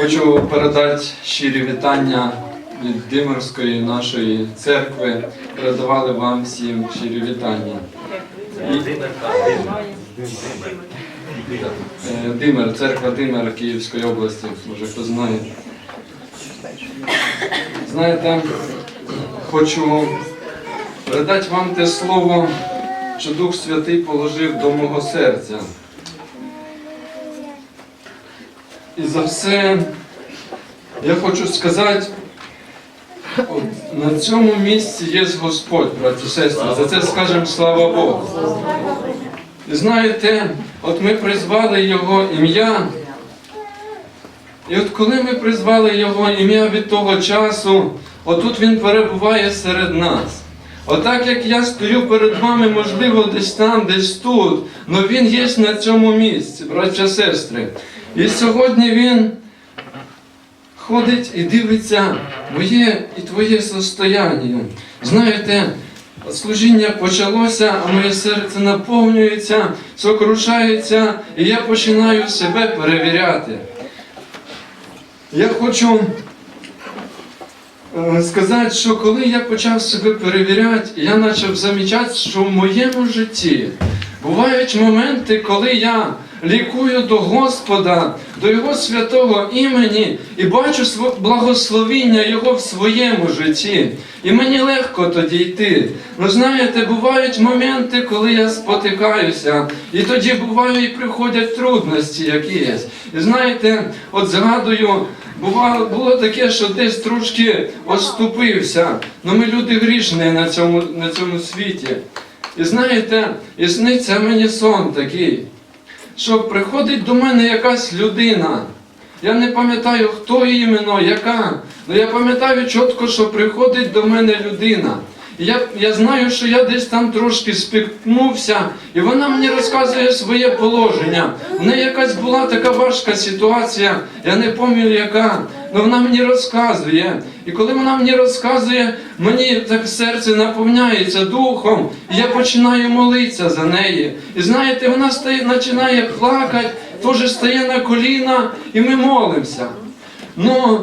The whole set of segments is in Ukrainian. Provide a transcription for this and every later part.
Хочу передати щирі вітання від Димирської нашої церкви. Передавали вам всім щирі вітання. Е, Димир, церква Димир Київської області, може хто знає. Знаєте, хочу передати вам те слово, що Дух Святий положив до мого серця. І за все я хочу сказати, от на цьому місці є Господь, браті і сестри. За це скажемо слава Богу. І знаєте, от ми призвали Його ім'я. І от коли ми призвали Його ім'я від того часу, отут Він перебуває серед нас. Отак як я стою перед вами, можливо, десь там, десь тут, але Він є на цьому місці, браття сестри. І сьогодні Він ходить і дивиться моє і твоє состояння. Знаєте, служіння почалося, а моє серце наповнюється, сокрушається, і я починаю себе перевіряти. Я хочу е, сказати, що коли я почав себе перевіряти, я почав замічати, що в моєму житті бувають моменти, коли я лікую до Господа, до Його святого імені і бачу благословіння Його в своєму житті. І мені легко тоді йти. Ну знаєте, бувають моменти, коли я спотикаюся, і тоді буває і приходять трудності якісь. І знаєте, от згадую, бувало, було таке, що десь трошки оступився. Ну ми люди грішні на цьому, на цьому світі. І знаєте, і сниться мені сон такий, що приходить до мене якась людина. Я не пам'ятаю, хто іменно, яка. але я пам'ятаю чітко, що приходить до мене людина. Я, я знаю, що я десь там трошки спіткнувся, і вона мені розказує своє положення. В неї якась була така важка ситуація, я не пам'ятаю яка, але вона мені розказує. І коли вона мені розказує, мені так серце наповняється духом, і я починаю молитися за неї. І знаєте, вона стає, починає плакати, теж стає на коліна, і ми молимося. Ну,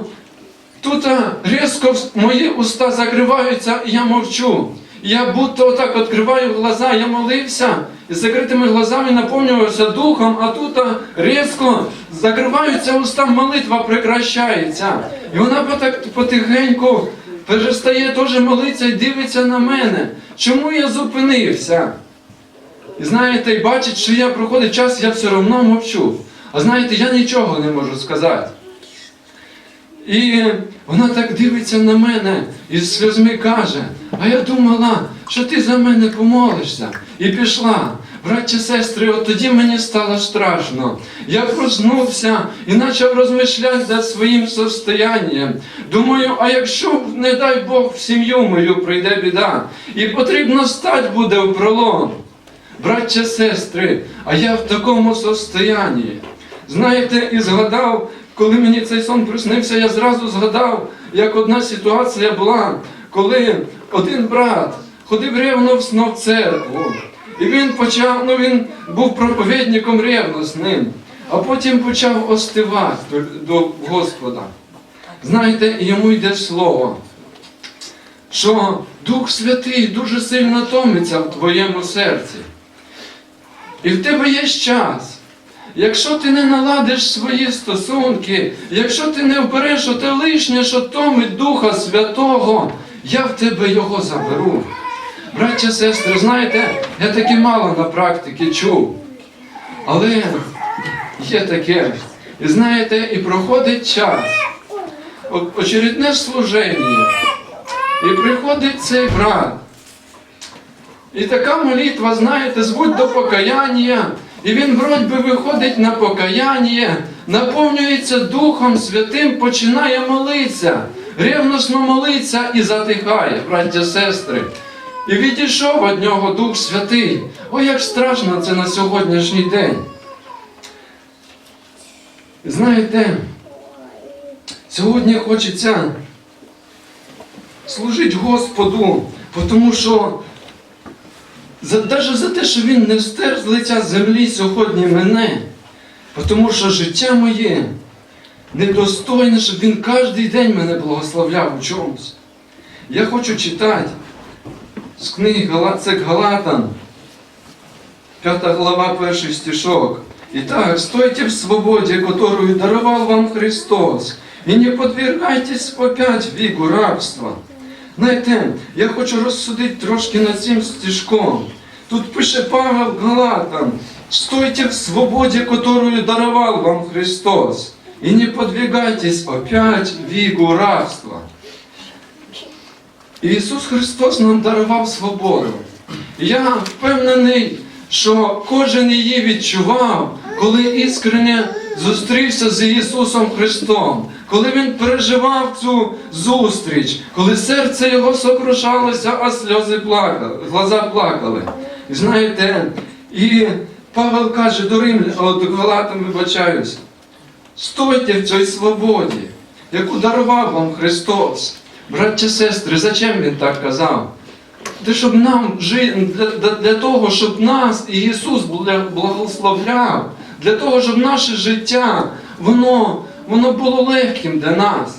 Тут різко мої уста закриваються, і я мовчу. Я будто отак відкриваю глаза, я молився, і закритими глазами наповнювався духом, а тут різко закриваються уста, молитва прекращається. І вона потак, потихеньку перестає теж молитися і дивиться на мене. Чому я зупинився? І знаєте, і бачить, що я проходить час, я все одно мовчу. А знаєте, я нічого не можу сказати. І вона так дивиться на мене і з сльозми каже: А я думала, що ти за мене помолишся. І пішла. Браття, сестри, от тоді мені стало страшно. Я проснувся і почав розмишляти над своїм состоянням. Думаю, а якщо, не дай Бог, в сім'ю мою прийде біда, і потрібно стати буде в пролом. Браття, сестри, а я в такому состоянні. Знаєте, і згадав, коли мені цей сон приснився, я зразу згадав, як одна ситуація була, коли один брат ходив ревносно в церкву. І він почав, ну він був проповідником ревносним, а потім почав остивати до, Господа. Знаєте, йому йде слово, що Дух Святий дуже сильно томиться в твоєму серці. І в тебе є час. Якщо ти не наладиш свої стосунки, якщо ти не вбереш оте лишнє, що томить Духа Святого, я в тебе його заберу. Браття, сестри, знаєте, я таки мало на практиці чув. Але є таке. І знаєте, і проходить час. Очередне служення. І приходить цей брат. І така молитва, знаєте, звуть до покаяння. І він вроді виходить на покаяння, наповнюється Духом Святим, починає молитися, ревносно молиться і затихає, браття, сестри. І відійшов від нього Дух Святий. О, як страшно це на сьогоднішній день. Знаєте, сьогодні хочеться служити Господу, тому що за, даже за те, що він не стер з лиця землі сьогодні мене, тому що життя моє недостойне, щоб він кожен день мене благословляв у чомусь. Я хочу читати з книги Гала- це к Галатам, 5 глава, перший стишок. Итак, стойте в свободе, которую даровал вам Христос, и не подвергайтесь опять вігу рабства. Знаєте, я хочу розсудити трошки над цим стишком. Тут пише Павел Галатам, стойте в свободе, которую даровал вам Христос, и не подвигайтесь опять вігу рабства. Ісус Христос нам дарував свободу. Я впевнений, що кожен її відчував, коли іскренне зустрівся з Ісусом Христом, коли Він переживав цю зустріч, коли серце його сокрушалося, а сльози плакали, глаза плакали. І знаєте, і Павел каже до Римлян, о, до Галатам, вибачаюсь, стойте в цій свободі, яку дарував вам Христос. Браття сестри, зачем він так казав? Те, щоб нам жи... для, для, для того, щоб нас і Ісус благословляв, для того, щоб наше життя воно, воно було легким для нас.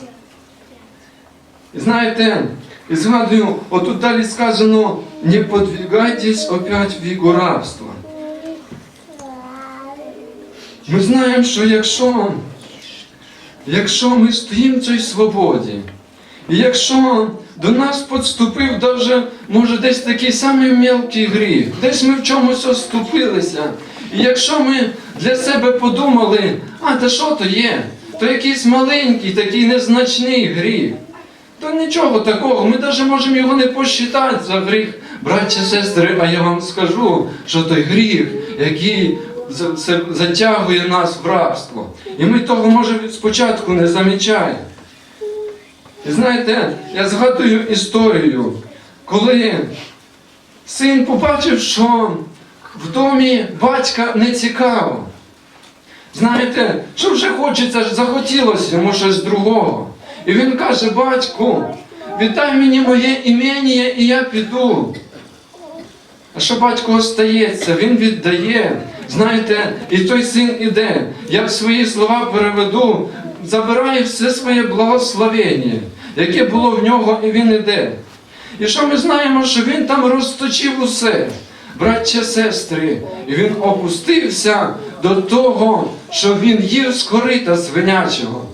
І знаєте, і згадую, отут далі сказано, не подвигайтесь опять в вігу рабства. Ми знаємо, що якщо, якщо ми стоїмо в цій свободі, і якщо до нас підступив даже, може, десь такий самий мелкий гріх, десь ми в чомусь оступилися, і якщо ми для себе подумали, а та що то є, то якийсь маленький, такий незначний гріх, то нічого такого, ми навіть можемо його не посчитати за гріх. Браття, сестри, а я вам скажу, що той гріх, який затягує нас в рабство. І ми того, може, спочатку не замічаємо. І знаєте, я згадую історію, коли син побачив, що в домі батька не цікаво. Знаєте, що вже хочеться, захотілося йому щось другого. І він каже, батьку, віддай мені моє імення і я піду. А що батько остається, він віддає. Знаєте, і той син іде. Я в свої слова переведу, забирає все своє благословення, яке було в нього, і він іде. І що ми знаємо, що він там розточив усе, браття, сестри, і він опустився до того, що він їв з корита свинячого.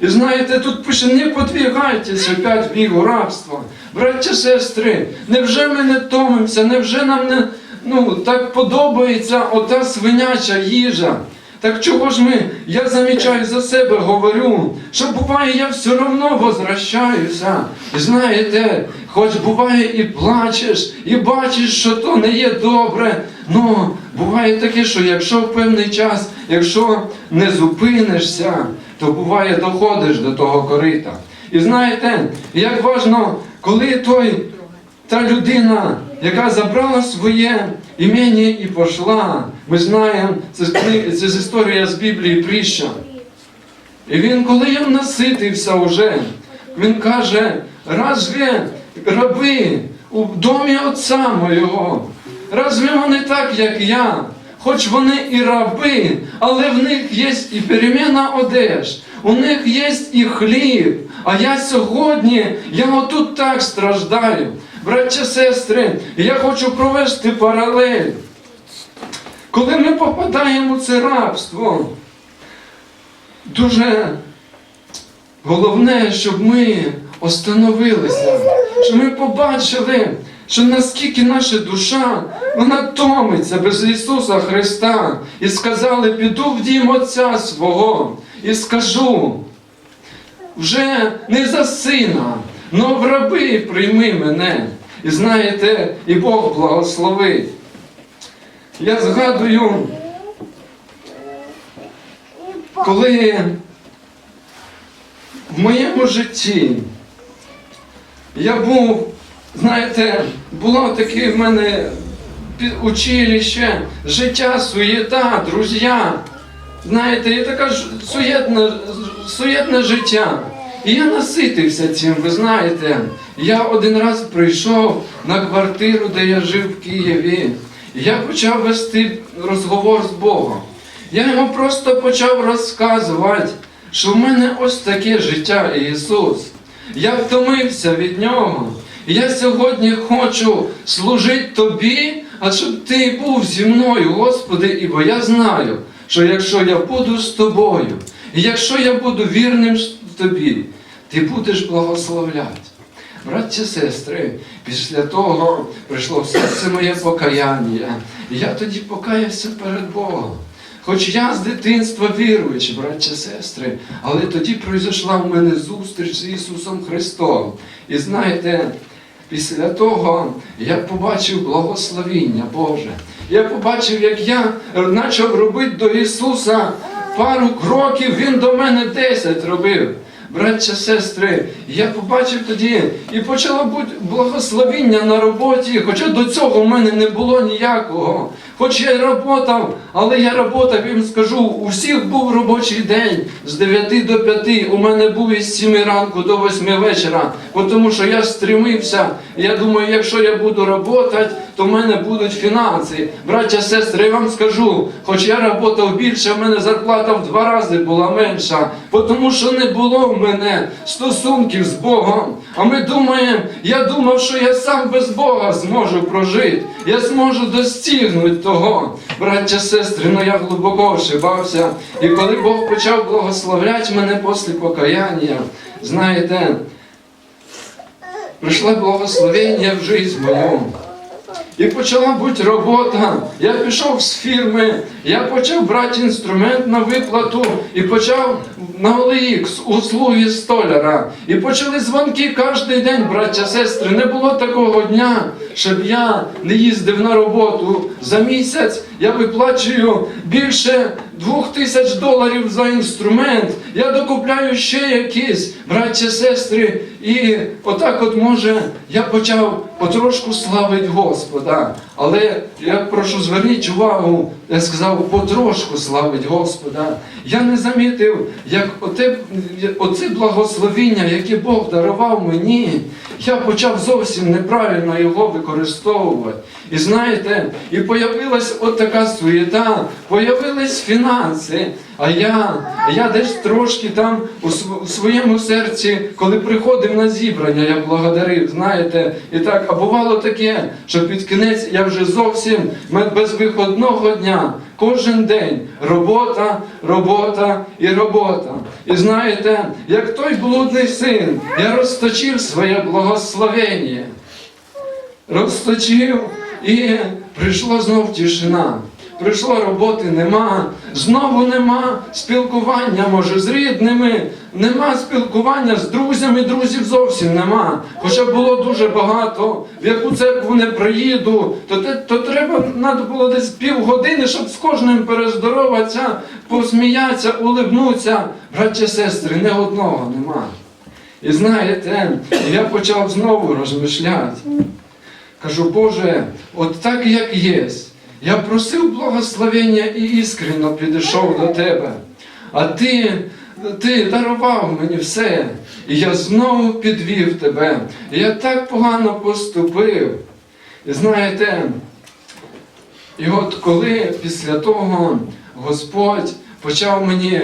І знаєте, тут пише, не подвігайтеся опять вігу рабства. Браття, сестри, невже ми не томимося, невже нам не ну, так подобається ота свиняча їжа? Так чого ж ми, я замічаю за себе, говорю, що буває, я все одно возвращаюся. Знаєте, хоч буває і плачеш, і бачиш, що то не є добре. Ну, буває таке, що якщо в певний час, якщо не зупинишся, то буває доходиш до того корита. І знаєте, як важно, коли той, та людина, яка забрала своє ім'я і пішла, ми знаємо, це, це з історія з Біблії пріща. І він, коли їм наситився уже, він каже, разве раби у домі отця моєго, разве вони так, як я? Хоч вони і раби, але в них є і переміна одеж, у них є і хліб. А я сьогодні, я отут так страждаю. Браття, сестри, я хочу провести паралель. Коли ми попадаємо в це рабство, дуже головне, щоб ми остановилися, щоб ми побачили, що наскільки наша душа, вона томиться без Ісуса Христа. І сказали, піду в дім Отця свого і скажу, вже не за сина, но в раби прийми мене. І знаєте, і Бог благословить. Я згадую, коли в моєму житті я був, знаєте, було таке в мене училище, життя, суєта, друзі. Знаєте, і таке ж суєтне, суєтне життя. І я наситився цим, ви знаєте. Я один раз прийшов на квартиру, де я жив в Києві. Я почав вести розговор з Богом. Я йому просто почав розказувати, що в мене ось таке життя, Ісус. Я втомився від Нього. Я сьогодні хочу служити Тобі, а щоб Ти був зі мною, Господи, і бо я знаю, що якщо я буду з тобою, і якщо я буду вірним тобі, ти будеш благословляти. Братці, сестри, після того прийшло в серце моє покаяння. І я тоді покаявся перед Богом. Хоч я з дитинства віруючий, братці, сестри, але тоді пройшла в мене зустріч з Ісусом Христом. І знаєте, після того я побачив благословіння Боже. Я побачив, як я почав робити до Ісуса пару кроків, Він до мене десять робив. Браття, сестри, я побачив тоді і почало бути благословіння на роботі, хоча до цього в мене не було ніякого. Хоч я й працював, але я я вам скажу, у всіх був робочий день з 9 до 5, у мене був із 7 ранку до 8 вечора, тому що я стремився. Я думаю, якщо я буду працювати, то в мене будуть фінанси. Браття, сестри, я вам скажу, хоч я працював більше, в мене зарплата в два рази була менша, тому що не було в мене стосунків з Богом. А ми думаємо, я думав, що я сам без Бога зможу прожити, я зможу достигнути того. Браття, сестри, ну я глибоко ошибався. І коли Бог почав благословляти мене після покаяння, знаєте, прийшло благословення в життя мою. І почала бути робота. Я пішов з фірми, я почав брати інструмент на виплату і почав на OLX услуги столяра. І почали дзвонки кожен день, браття, сестри. Не було такого дня, щоб я не їздив на роботу. За місяць я виплачую більше двох тисяч доларів за інструмент. Я докупляю ще якісь, браття, сестри. І отак от може я почав потрошку славити Господа. Але я прошу зверніть увагу, я сказав, потрошку славить Господа. Я не замітив, як оте, оце благословіння, яке Бог дарував мені, я почав зовсім неправильно його використовувати. І знаєте, і появилась от така суєта, появились фінанси. А я, я десь трошки там у, своєму серці, коли приходив на зібрання, я благодарив, знаєте, і так, а бувало таке, що під кінець я вже зовсім без виходного дня, кожен день робота, робота і робота. І знаєте, як той блудний син, я розточив своє благословення розточив і прийшла знов тишина. Прийшла роботи нема, знову нема спілкування, може, з рідними, нема спілкування з друзями, друзів зовсім нема. Хоча було дуже багато, в яку церкву не приїду, то, то треба треба було десь півгодини, щоб з кожним перездороватися, посміятися, улибнутися. Браття, сестри, не одного нема. І знаєте, я почав знову розмишляти. Кажу, Боже, от так як є. Я просив благословення і іскренно підійшов до Тебе. А Ти, ти дарував мені все. І я знову підвів тебе. І я так погано поступив. І знаєте, і от коли після того Господь почав мені,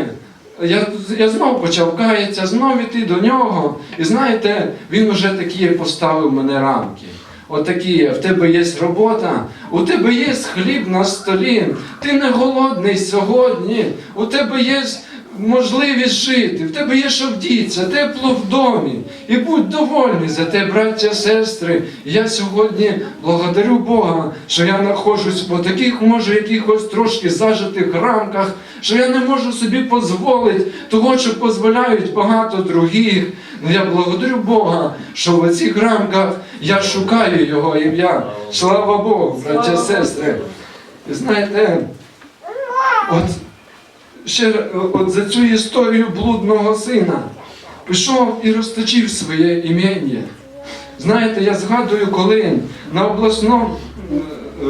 я, я знов почав каятися, знов іти до нього. І знаєте, він уже такі поставив мене рамки. Отакі, в тебе є робота, у тебе є хліб на столі, ти не голодний сьогодні, у тебе є можливість жити, в тебе є що вдіться, тепло в домі. І будь довольний за те, браття, сестри. Я сьогодні благодарю Бога, що я знаходжусь по таких, може, якихось трошки зажитих рамках, що я не можу собі дозволити того, що дозволяють багато других. Ну я благодарю Бога, що в цих рамках я шукаю Його ім'я. Слава Богу, браття, сестри. І знаєте, от ще от за цю історію блудного сина пішов і розточив своє ім'я. Знаєте, я згадую, коли на обласному е,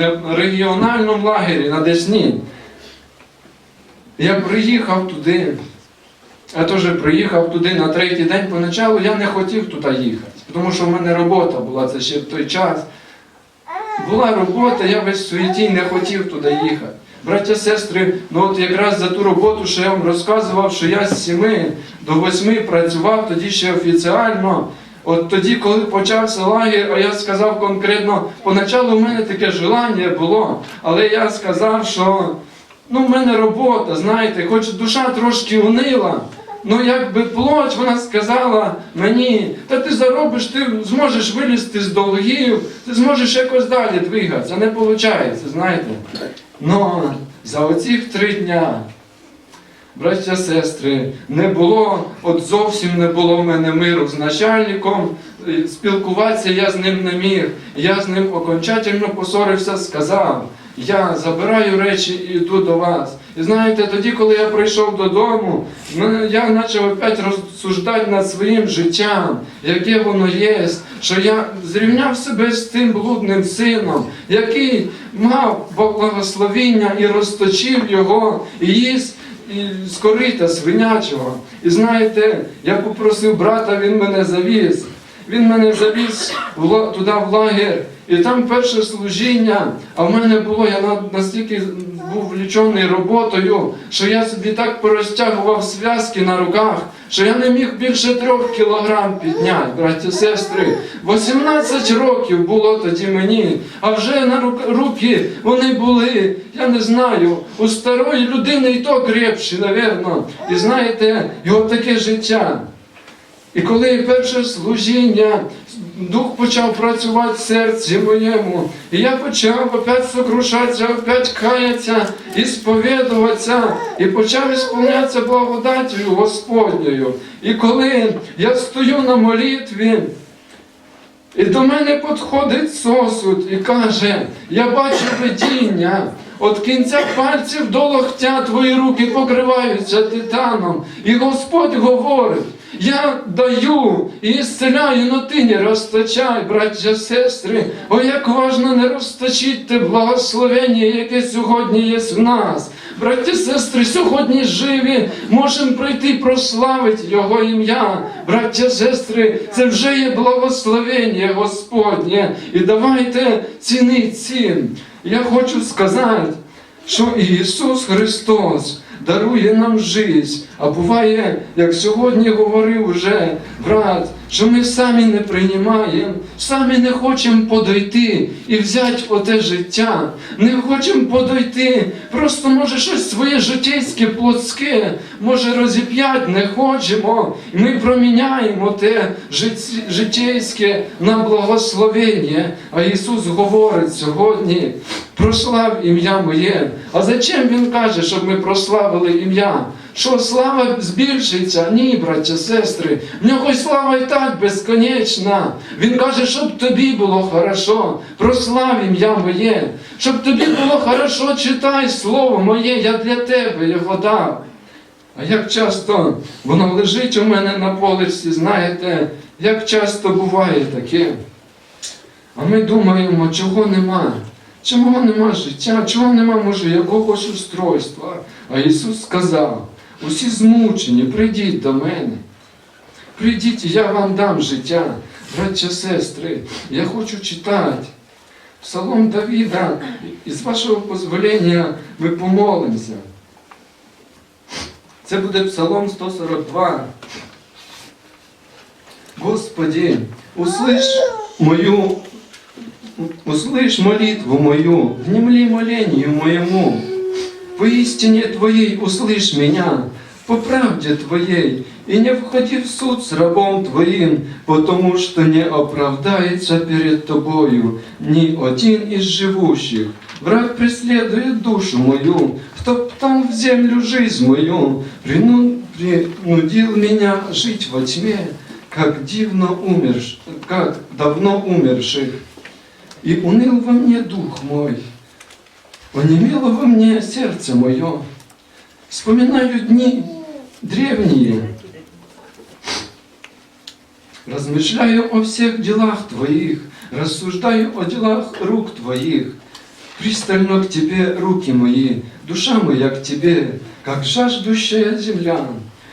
е, регіональному лагері на Десні я приїхав туди. Я теж приїхав туди на третій день поначалу, я не хотів туди їхати, тому що в мене робота була це ще в той час. Була робота, я весь в суеті не хотів туди їхати. Браття, сестри, ну от якраз за ту роботу, що я вам розказував, що я з 7 до 8 працював, тоді ще офіціально. От тоді, коли почався лагер, а я сказав конкретно, поначалу в мене таке желання було, але я сказав, що ну, в мене робота, знаєте, хоч душа трошки унила. Ну, якби плоть, вона сказала мені, та ти заробиш, ти зможеш вилізти з долгів, ти зможеш якось далі двигатися. Не виходить, знаєте. Ну, за оцих три дня, браття, сестри, не було, от зовсім не було в мене миру з начальником. Е, Спілкуватися я з ним не міг. Я з ним окончательно посорився, сказав. Я забираю речі і йду до вас. І знаєте, тоді, коли я прийшов додому, я почав опять розсуждати над своїм життям, яке воно є, що я зрівняв себе з тим блудним сином, який мав благословіння і розточив його, і їсть і з корита свинячого. І знаєте, я попросив брата, він мене завіз. Він мене завіз туди в лагер, і там перше служіння, а в мене було, я настільки був влічений роботою, що я собі так порозтягував зв'язки на руках, що я не міг більше трьох кілограм підняти, браті сестри. 18 років було тоді мені, а вже на рук- руки вони були, я не знаю, у старої людини і то крепші, напевно. І знаєте, от таке життя. І коли перше служіння, дух почав працювати в серці моєму, і я почав опять сокрушатися, опять каятися і сповідуватися, і почав ісполнятися благодаттю Господньою. І коли я стою на молитві, і до мене підходить сосуд і каже, я бачу видіння. От кінця пальців до локтя твої руки покриваються титаном. І Господь говорить, я даю і зціляю, но ти не розточай, браття, сестри. О, як важно не розточити те благословення, яке сьогодні є в нас. Браття, сестри, сьогодні живі, можемо прийти прославити Його ім'я. Браття, сестри, це вже є благословення Господнє. І давайте цінити цим. Я хочу сказати, що Ісус Христос дарує нам життя. А буває, як сьогодні говорив вже брат, що ми самі не приймаємо, самі не хочемо подойти і взяти оте життя. Не хочемо подойти, просто може щось своє життєйське, плотське, може розіп'ять, не хочемо. І ми проміняємо те життє- життєйське на благословення. А Ісус говорить сьогодні, прослав ім'я моє. А зачем Він каже, щоб ми прославили ім'я? Що слава збільшиться? Ні, браття, сестри. В нього слава і так безконечна. Він каже, щоб тобі було хорошо. Прослав ім'я моє. Щоб тобі було хорошо, читай слово моє, я для тебе його дав. А як часто воно лежить у мене на полиці, знаєте, як часто буває таке. А ми думаємо, чого нема. Чого нема життя, чого нема, може, якогось устройства. А Ісус сказав, усі змучені, прийдіть до мене. Прийдіть, я вам дам життя. Браття, сестри, я хочу читати. Псалом Давіда, і з вашого дозволення ми помолимося. Це буде Псалом 142. Господи, услышь мою, услышь молитву мою, внімлі внемли молению моему. Поистине Твоей услышь меня, по правде Твоей, и не входи в суд с рабом Твоим, потому что не оправдается перед Тобою ни один из живущих. Враг преследует душу мою, втоптал в землю жизнь мою, прину- принудил меня жить во тьме, как дивно умерш, как давно умерших. И уныл во мне дух мой, онемело во мне сердце мое. Вспоминаю дни древние, размышляю о всех делах Твоих, рассуждаю о делах рук Твоих. Пристально к Тебе руки мои, душа моя к Тебе, как жаждущая земля.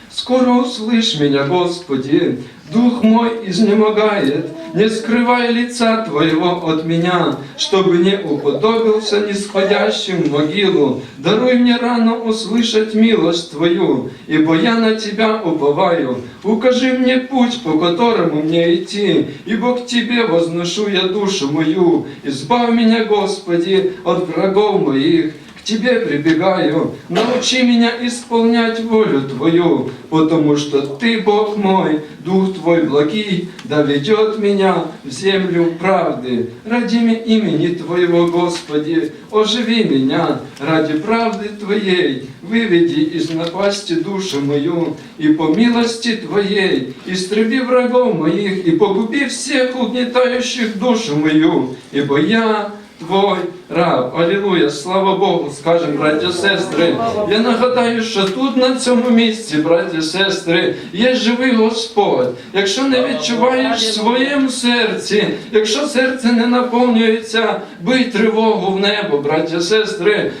Скоро услышь меня, Господи, дух мой изнемогает, не скрывай лица Твоего от меня, чтобы не уподобился нисходящим в могилу. Даруй мне рано услышать милость Твою, ибо я на Тебя уповаю. Укажи мне путь, по которому мне идти, ибо к Тебе возношу я душу мою. Избавь меня, Господи, от врагов моих. К Тебе прибегаю, научи меня исполнять волю Твою, потому что Ты, Бог мой, Дух Твой благий, да ведет меня в землю правды. Ради имени Твоего, Господи, оживи меня, ради правды Твоей, выведи из напасти душу мою, и по милости Твоей истреби врагов моих, и погуби всех угнетающих душу мою, ибо я Твой раб. Алілуя, слава Богу, скажемо, браття сестри. Я нагадаю, що тут, на цьому місці, браття сестри, є живий Господь. Якщо не відчуваєш в своєму серці, якщо серце не наповнюється, бий тривогу в небо, браття сестри.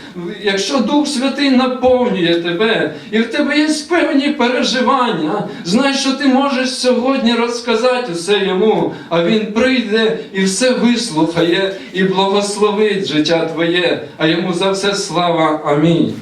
Якщо Дух Святий наповнює тебе, і в тебе є певні переживання, знай, що ти можеш сьогодні розказати все йому, а він прийде і все вислухає і благословить життя твоє, а йому за все слава. Амінь.